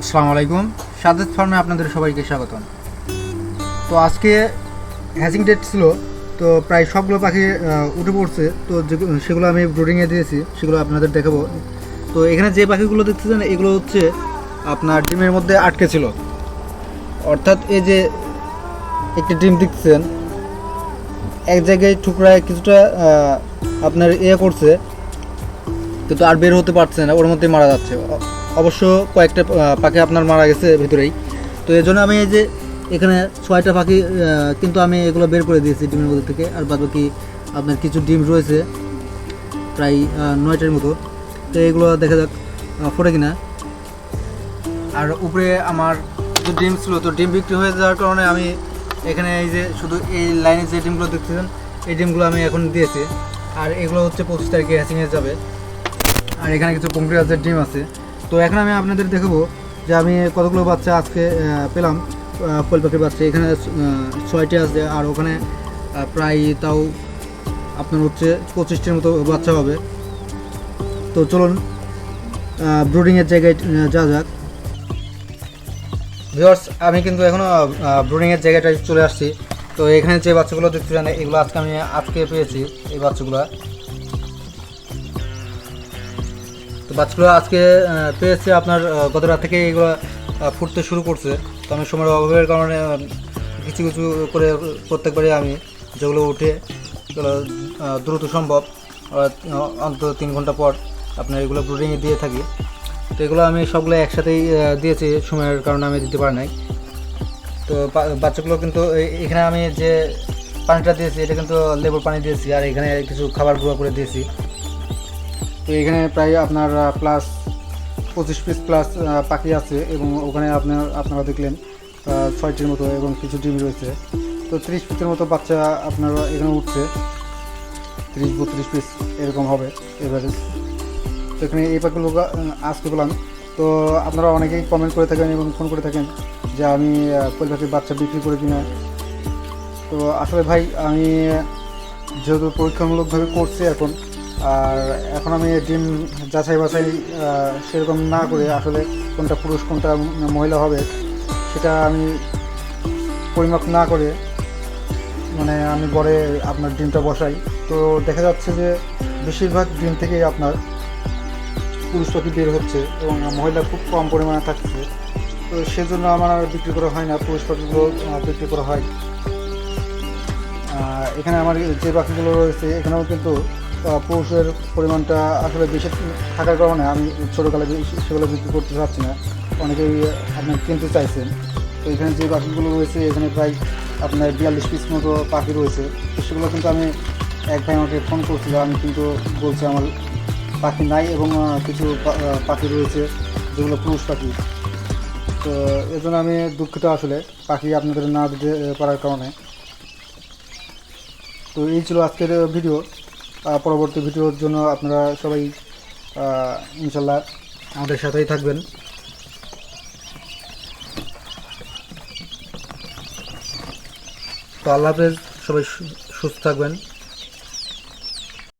আসসালামু আলাইকুম। সাদেদ ফার্মে আপনাদের সবাইকে স্বাগতম। তো আজকে হ্যাচিং ডেট ছিল, তো প্রায় সবগুলো পাখি উঠে পড়ছে। তো সেগুলো আমি ব্রুডিংয়ে দিয়েছি, সেগুলো আপনাদের দেখাবো। তো এখানে যে পাখিগুলো দেখতেছেন, এগুলো হচ্ছে আপনার ডিমের মধ্যে আটকে ছিল। অর্থাৎ এই যে একটি ডিম দেখতেছেন, এক জায়গায় ঠুকরায় কিছুটা আপনার ইয়ে করছে, কিন্তু আর বের হতে পারছে না, ওর মধ্যে মারা যাচ্ছে। অবশ্য কয়েকটা পাখি আপনার মারা গেছে ভিতরেই। তো এই জন্য আমি এই যে এখানে ছয়টা পাখি কিন্তু আমি এগুলো বের করে দিয়েছি ডিমের মধ্যে থেকে। আর বাদ বাকি আপনার কিছু ডিম রয়েছে প্রায় নয়টার মতো। তো এগুলো দেখা যাক ফোটে কিনা। আর উপরে আমার যে ডিম ছিল, তো ডিম বিক্রি হয়ে যাওয়ার কারণে আমি এখানে এই যে শুধু এই লাইনে যে ডিমগুলো দেখতেছেন, এই ডিমগুলো আমি এখন দিয়েছি। আর এগুলো হচ্ছে পঁচিশ তারিখে হ্যাচিংয়ে যাবে। আর এখানে কিছু কংক্রিটাসের ডিম আছে। তো এখন আমি আপনাদের দেখাবো যে আমি কতগুলো বাচ্চা আজকে পেলাম কোয়েল পাখির বাচ্চা। এখানে ছয়টি আছে, আর ওখানে প্রায় তাও আপনার হচ্ছে পঁচিশটির মতো বাচ্চা হবে। তো চলুন ব্রুডিংয়ের জায়গায় যা যাক। ভিওর্স আমি কিন্তু এখনও ব্রুডিংয়ের জায়গাটায় চলে আসছি। তো এখানে যে বাচ্চাগুলো দেখতে চান এগুলো আজকে আমি আজকে পেয়েছি, এই বাচ্চাগুলো। বাচ্চাগুলো আজকে পেয়েছে আপনার গত রাত থেকে এগুলো ফুটতে শুরু করছে। তো আমি সময়ের অভাবের কারণে কিছু কিছু করে প্রত্যেকবারই আমি যেগুলো উঠে দ্রুত সম্ভব অন্তত তিন ঘণ্টা পর আপনার এগুলো ব্রুডিংয়ে দিয়ে থাকি। তো এগুলো আমি সবগুলো একসাথেই দিয়েছি, সময়ের কারণে আমি দিতে পারি নাই। তো বাচ্চাগুলো কিন্তু এখানে আমি যে পানিটা দিয়েছি, এটা কিন্তু লেবুর পানি দিয়েছি, আর এখানে কিছু খাবার গুঁড়ো করে দিয়েছি। তো এখানে প্রায় আপনার প্লাস পঁচিশ পিস প্লাস পাখি আছে এবং ওখানে আপনার, আপনারা দেখলেন ছয়টির মতো এবং কিছু ডিম রয়েছে। তো ত্রিশ পিসের মতো বাচ্চা আপনার এখানে উঠছে। ত্রিশ, বত্রিশ পিস এরকম হবে এভারেজ। তো এখানে এই পাখিগুলো আজকে পেলাম তো আপনারা অনেকেই কমেন্ট করে থাকেন এবং ফোন করে থাকেন যে আমি কোয়েল পাখির বাচ্চা বিক্রি করে কিনা। তো আসলে ভাই, আমি যেহেতু পরীক্ষামূলকভাবে করছি এখন আর এখন আমি ডিম যাচাই বাছাই সেরকম না করে আসলে কোনটা পুরুষ, কোনটা মহিলা হবে, সেটা আমি পরিমাপ না করে মানে আমি গড়ে আপনার ডিমটা বসাই। তো দেখা যাচ্ছে যে বেশিরভাগ ডিম থেকেই আপনার পুরুষ পাখি বের হচ্ছে এবং মহিলা খুব কম পরিমাণে থাকছে। তো সেজন্য আমার আর বিক্রি করা হয় না, পুরুষ পাখিগুলো বিক্রি করা হয়। এখানে আমার যে পাখিগুলো রয়েছে, এখানেও কিন্তু পুরুষের পরিমাণটা আসলে বেশি থাকার কারণে আমি ছোটোকালে সেগুলো বিক্রি করতে চাচ্ছি না। অনেকেই আপনার কিনতে চাইছেন। তো এখানে যে পাখিগুলো রয়েছে, এখানে প্রায় আপনার বিয়াল্লিশ পিস মতো পাখি রয়েছে। তো সেগুলো কিন্তু আমি এক ভাই আমাকে ফোন করছিল। আমি কিন্তু বলছি, আমার পাখি নাই এবং কিছু পাখি রয়েছে যেগুলো পুরুষ পাখি। তো এর জন্য আমি দুঃখিত আসলে পাখি আপনাদের না দিতে পারার কারণে। তো এই ছিল আজকের ভিডিও। পরবর্তী ভিডিওর জন্য আপনারা সবাই ইনশাল্লাহ আমাদের সাথেই থাকবেন। তো আল্লাহ হাফেজ, সবাই সুস্থ থাকবেন।